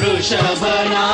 वृषभया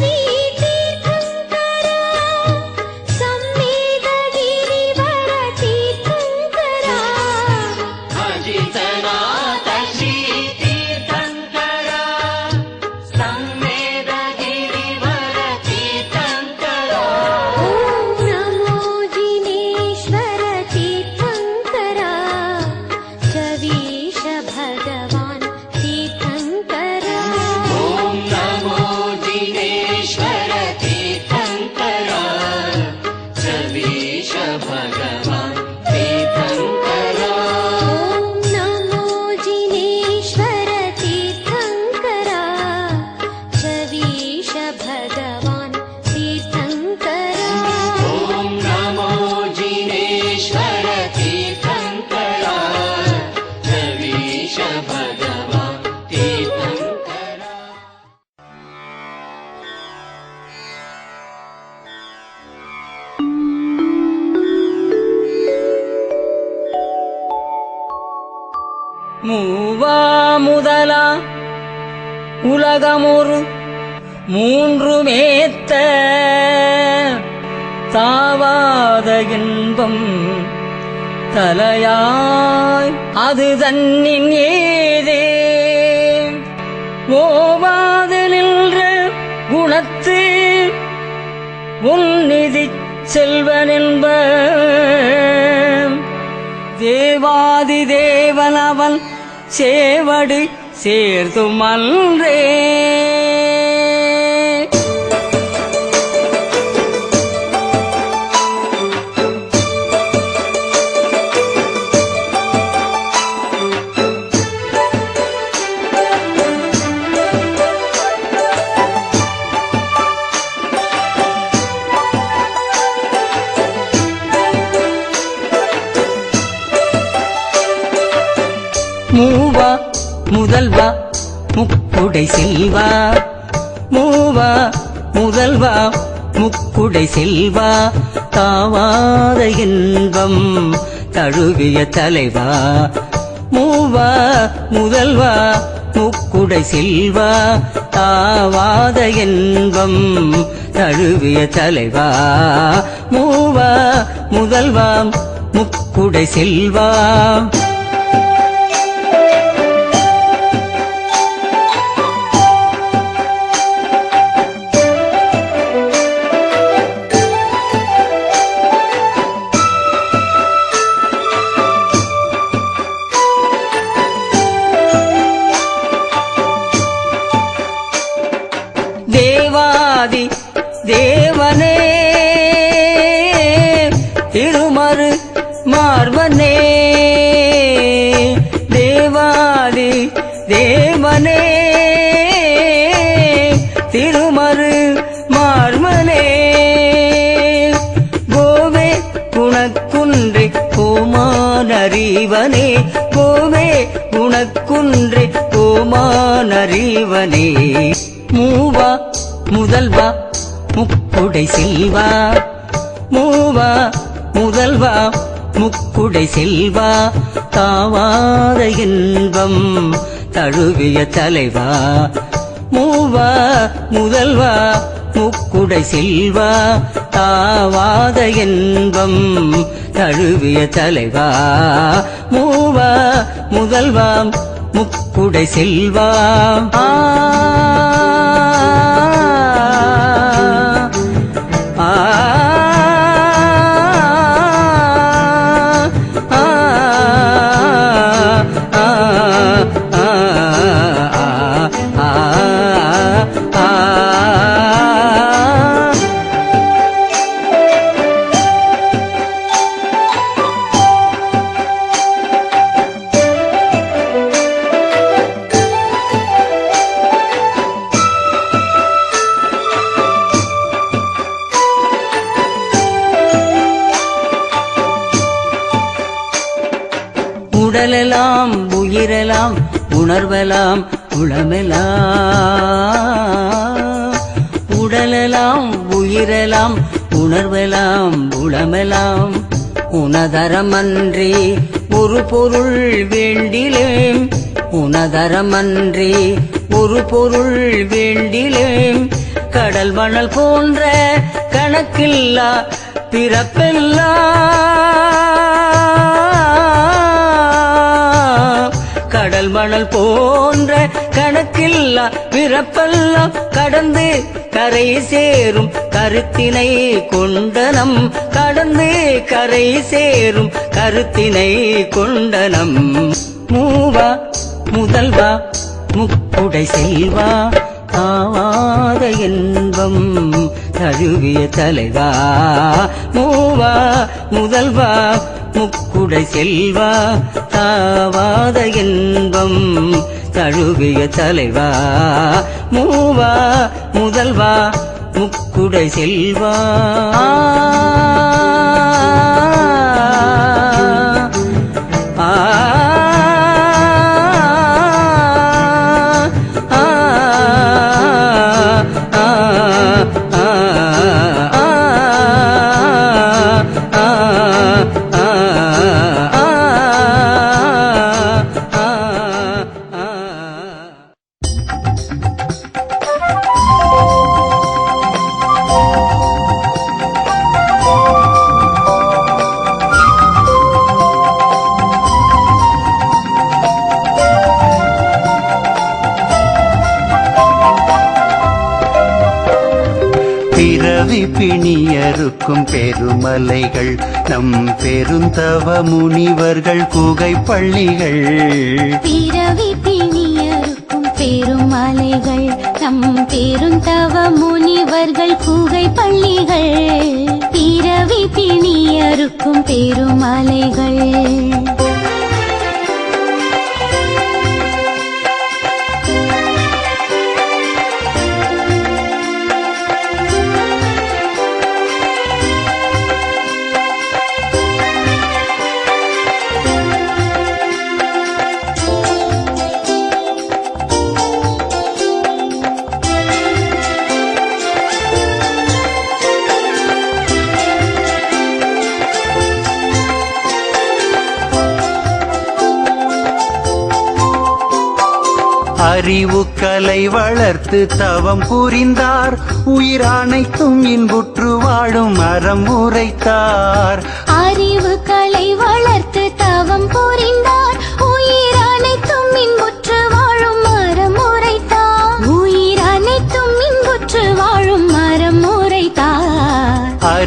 see மூன்றுமேத்த தாவாத இன்பம் தலையாய் அது தன்னின் ஏதே. ஓவாது நின்ற குணத்து உன்னிதி செல்வனென்ப தேவாதி தேவனவன் சேவடி சேர்த்துமன்றே. முதல்வா முக்குடை செல்வா. மூவா முதல்வா முக்குடை செல்வா. தாவாத இன்பம் தழுவிய தலைவா. மூவா முதல்வா முக்குடை செல்வா. தாவாத இன்பம் தழுவிய தலைவா. மூவா முதல்வாம் முக்குடை செல்வா. தேவனே திருமறு மார்வனே தேவாதி தேவனே திருமறு மார்வனே கோவே குணக்குன்றி கோமானறிவனே கோவே குணக்குன்றி கோமானறிவனே மூவா முதல்வா முக்குடை செல்வா மூவா முதல்வா முக்குடை செல்வா தாவாத இன்பம் தழுவிய தலைவா மூவா முதல்வா முக்குடை செல்வா தாவாத இன்பம் தழுவிய தலைவா மூவா முதல்வாம் முக்குடை செல்வா. ஆ உடலெல்லாம் உயிரெல்லாம் உளமெலாம். உளமெல்லாம் உடலெல்லாம் உயிரெல்லாம் உளமெலாம். உணதரமன்றி ஒரு பொருள் வேண்டிலேம். உணதரமன்றி ஒரு பொருள் வேண்டிலேம். கடல் மணல் போன்ற கணக்கில்லா பிறப்பெல்லாம். கடல் மணல் போன்ற கணக்கில்லா பிறப்பெல்லாம் கடந்து கரை சேரும் கருத்தினை கொண்டனம். கடந்து கரை சேரும் கருத்தினை கொண்டனம். மூவா முதல்வா முக்குடை செல்வா ஆவாத இன்பம் தழுவிய தலைவா. மூவா முதல்வா முக்குடை செல்வா தாவாத இன்பம் தழுவிய தலைவா. மூவா முதல்வா முக்குடை செல்வா. பெருமலைகள் நம் பெருந்தவ முனிவர்கள் குகை பள்ளிகள். பிறவி பிணியருக்கும் பெருமலைகள் நம் பெருந்தவ முனிவர்கள் குகை பள்ளிகள். பிறவி பிணியருக்கும் பெருமலைகள். வளர்த்து தவம் புரிந்தார். உயிர் அனைத்தும் இன்புற்று வாழும் அறம் உரைத்தார். அறிவு கலை வளர்த்து தவம்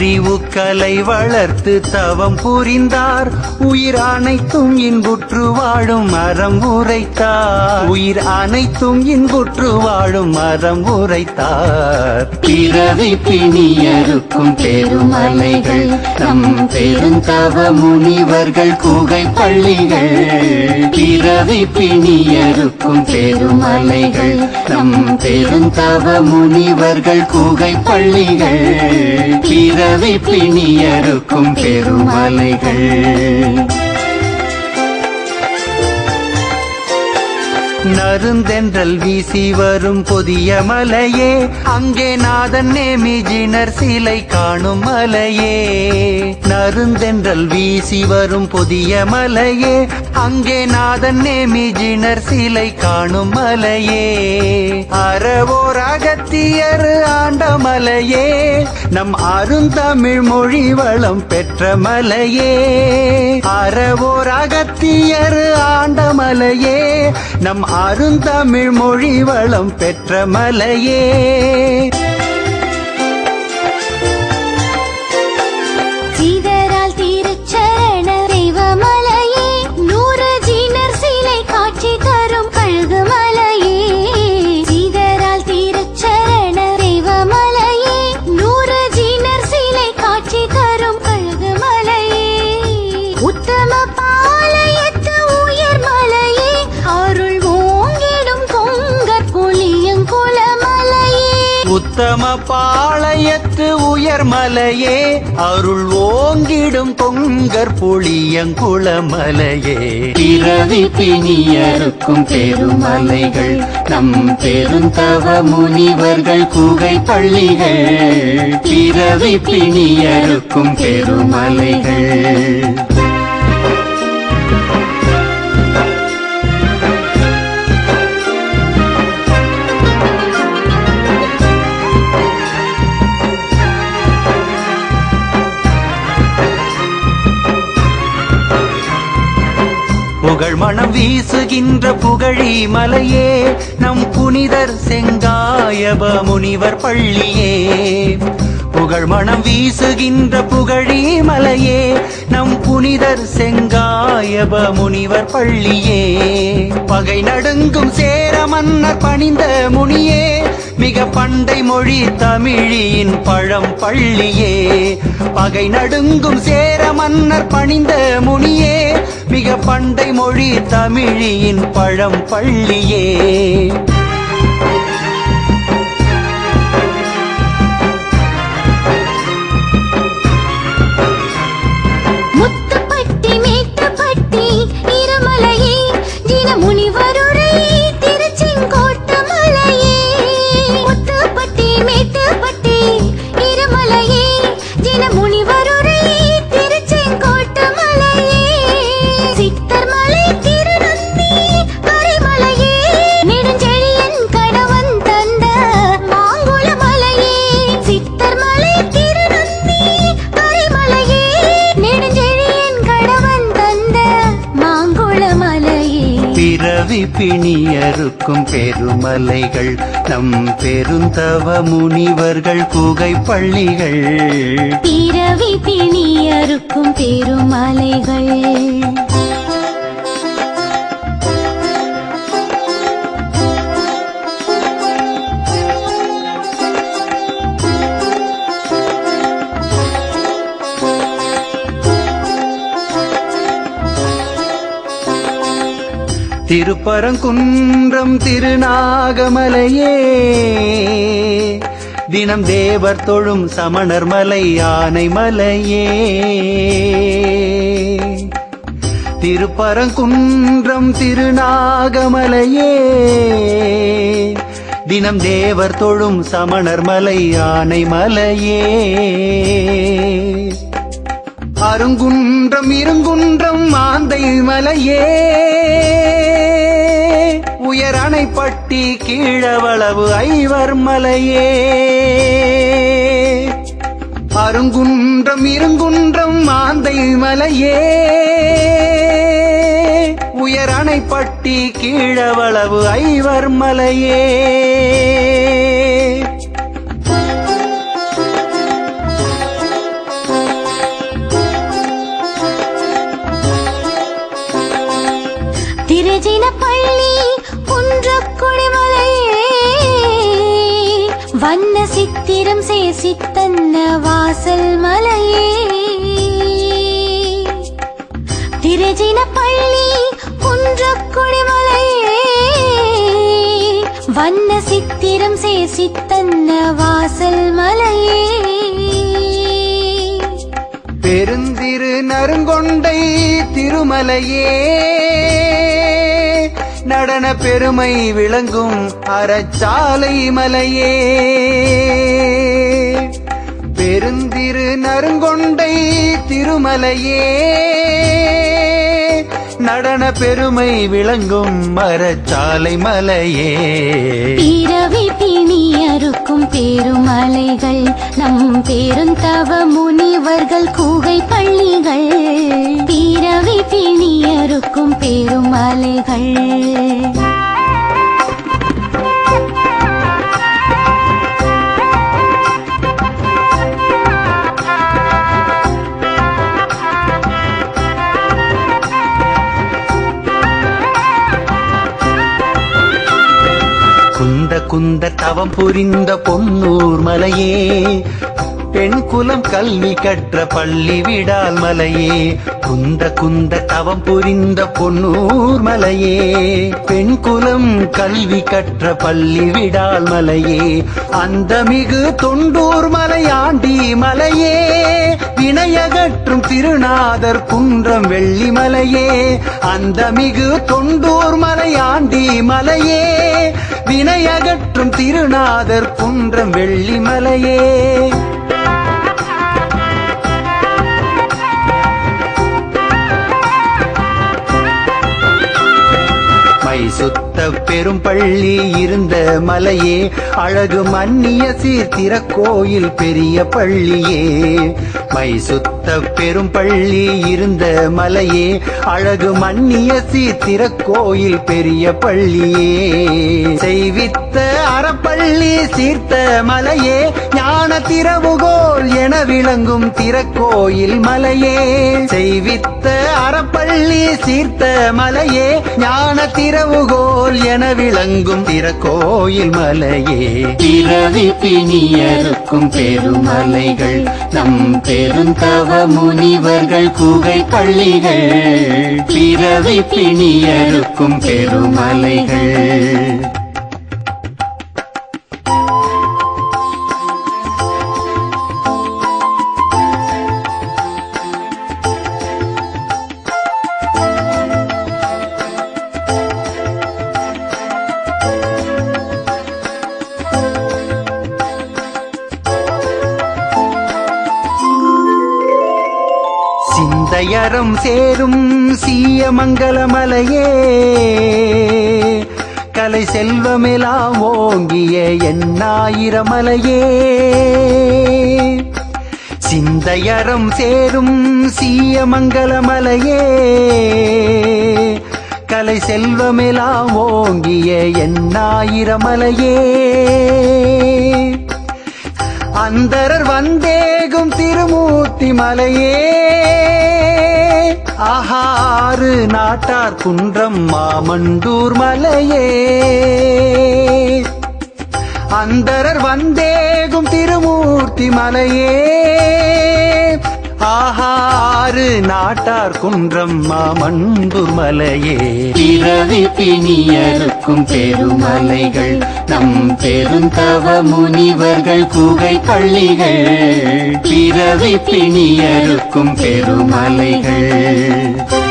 அறிவு கலை வளர்த்து தவம் புரிந்தார். உயிர் அனைத்தும் இன்புற்று வாழும் மரம் உரைத்தார். உயிர் அனைத்தும் இன்புற்று வாழும் மரம் உரைத்தார். பிறவி பிணியருக்கும் பெருமலைகள் நம் பெருந்தவ முனிவர்கள் குகை பள்ளிகள். பிறவி பிணியருக்கும் பெருமலைகள் நம் பெருந்தவ முனிவர்கள் குகை பள்ளிகள். பிறவி பிணியறுக்கும் பெருமலைகள். நருந்தென்றல் வீசி வரும் புதிய மலையே. அங்கே நாதன் நேமிஜினர் சிலை காணும் மலையே. நருந்தென்றல் வீசி வரும் புதிய மலையே. அங்கே நாதன் நேமிஜினர் சிலை காணும் மலையே. அறவோர் அகத்தியர் ஆண்ட மலையே. நம் அருந்தமிழ் மொழி வளம் பெற்ற மலையே. அறவோர் அகத்தியர் ஆண்ட மலையே. நம் அருந்தமிழ் மொழி வளம் பெற்ற மலையே. உத்தம பாளையத்து உயர்மலையே அருள் ஓங்கிடும் பொங்கற் புளியங்குளமலையே. பிறவி பிணியருக்கும் பெருமலைகள் நம் பெருந்தவ முனிவர்கள் குகை பள்ளிகள். பிறவி பிணியருக்கும் பெருமலைகள். வீசுகின்ற புகழி மலையே நம் புனிதர் செங்காயப முனிவர் பள்ளியே. புகழ் மனம் வீசுகின்ற புகழி மலையே நம் புனிதர் செங்காயப முனிவர் பள்ளியே. பகை நடுங்கும் சேர மன்னர் பணிந்த முனியே மிக பண்டை மொழி தமிழின் பழம் பள்ளியே. பகை நடுங்கும் சேர மன்னர் பணிந்த முனியே மிக பண்டை மொழி தமிழியின் பழம் பள்ளியே. பிணி அறுக்கும் பெருமலைகள் நம் பெருந்தவ முனிவர்கள் குகை பள்ளிகள். பிறவி பிணியருக்கும் பெருமலைகள். திருப்பரங்குன்றம் திருநாகமலையே. தினம் தேவர் தொழும் சமணர் மலை யானை மலையே. திருப்பரங்குன்றம் திருநாகமலையே. தினம் தேவர் தொழும் சமணர் மலை யானை மலையே. அருங்குன்றம் இருங்குன்றம் மாந்தை மலையே. உயரணைப்பட்டி கீழவளவு ஐவர் மலையே. அருங்குன்றம் இருங்குன்றம் மாந்தை மலையே. உயரணைப்பட்டி கீழவளவு ஐவர் மலையே. அழகின பள்ளி குன்ற குன்றக்குடிமலையே வண்ண சித்திரம் சேசித்தன்ன வாசல் மலையே. திரஜின பள்ளி குன்ற குன்றக்குடிமலையே வண்ண சித்திரம் சேசித்தன்ன வாசல் மலையே. பெருந்திரு நறுங்கொண்டை திருமலையே. நடன பெருமை விளங்கும் அறச்சாலை மலையே. பெருந்திரு நறுங்கொண்டை திருமலையே. நடன பெருமை விளங்கும் மரச்சாலை மலையே. பிறவி பிணி அறுக்கும் பெருமலைகள் நம் பெருந்தவ முனிவர்கள் கூகை பள்ளிகள். பிறவி பிணி அறுக்கும் பெருமலைகள். குந்த தவம் புரிந்த பொன்னூர் மலையே. பெண் குலம் கல்வி கற்ற பள்ளி விடால் மலையே. குந்த குந்த தவம் புரிந்த பொன்னூர் மலையே. பெண் குலம் கல்வி கற்ற பள்ளி விடால் மலையே. அந்த மிகு தொண்டூர் மலையாண்டி மலையே. வினையகற்றும் திருநாதர் குன்றம் வெள்ளி மலையே. அந்த மிகு தொண்டூர் மலையாண்டி மலையே. வினையகற்றும் திருநாதர் குன்றம் வெள்ளி மலையே. சுத்த பெரும் பள்ளி இருந்த மலையே அழகு மன்னிய சீர்திர கோயில் பெரிய பள்ளியே. மை சுத்த பெரும் பள்ளி இருந்த மலையே அழகு மன்னிய சீர்திர கோயில் பெரிய பள்ளியே. செய்வித்த அறப்பள்ளி சீர்த்த மலையே ஞான திறவுகோல் என விளங்கும் திறக்கோயில் மலையே. செய்வித்த அறப்பள்ளி சீர்த்த மலையே ஞான திறவுகோல் என விளங்கும் திறக்கோயில் மலையே. பிறவி பிணியருக்கும் பெருமலைகள் நம் பெருந்தவ முனிவர்கள் குகை பள்ளிகள். பிறவி பிணியருக்கும் பெருமலைகள். கரம் சேரும் சீயமங்கலமலையே. கலை செல்வமெல்லாம் ஓங்கிய எண்ணாயிரமலையே. சிந்தையறம் சேரும் சீயமங்கலமலையே. கலை செல்வமெல்லாம் ஓங்கிய எண்ணாயிரமலையே. அந்தரர் வந்தேகும் திருமூர்த்தி மலையே ஆஹாறு நாட்டார் குன்றம் மாமண்டூர் மலையே. அந்தரர் வந்தேகும் திருமூர்த்தி மலையே. ஆறு நாட்டார் குன்றம் மாமண்டூர் மலையே. பிறவி பிணியருக்கும் பெருமலைகள் நம் பெருந்தவ முனிவர்கள் குகை பள்ளிகள். பிறவி பிணியருக்கும் பெருமலைகள்.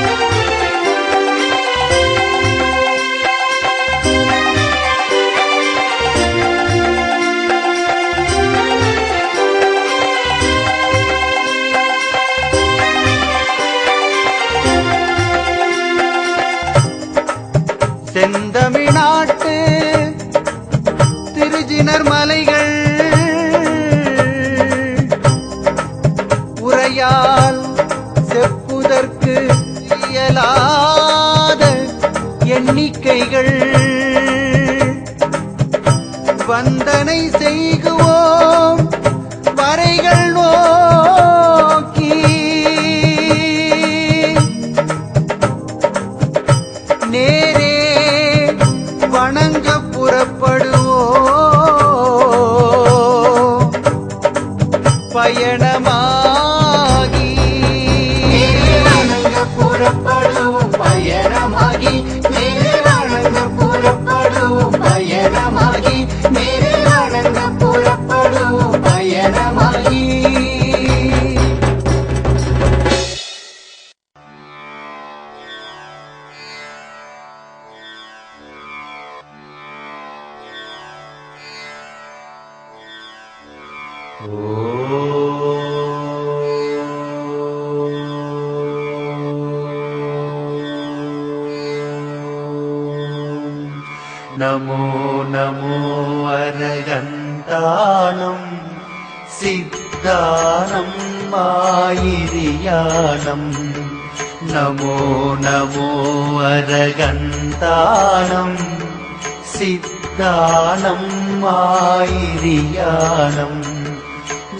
दानं मायिरियानं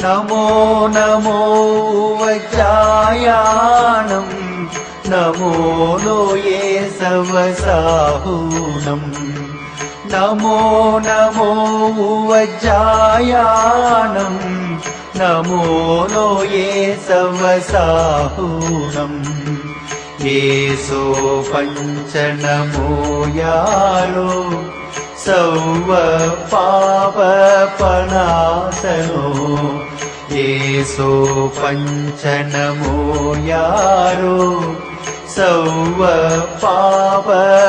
नमो नमो वजायानं नमो लोये सवसाहूनं नमो नमो वजायानं नमो लोये ये सो पञ्च नमो यो सौः पावपनासनो एसो पञ्चनमो यारो। सौः पावपनासनो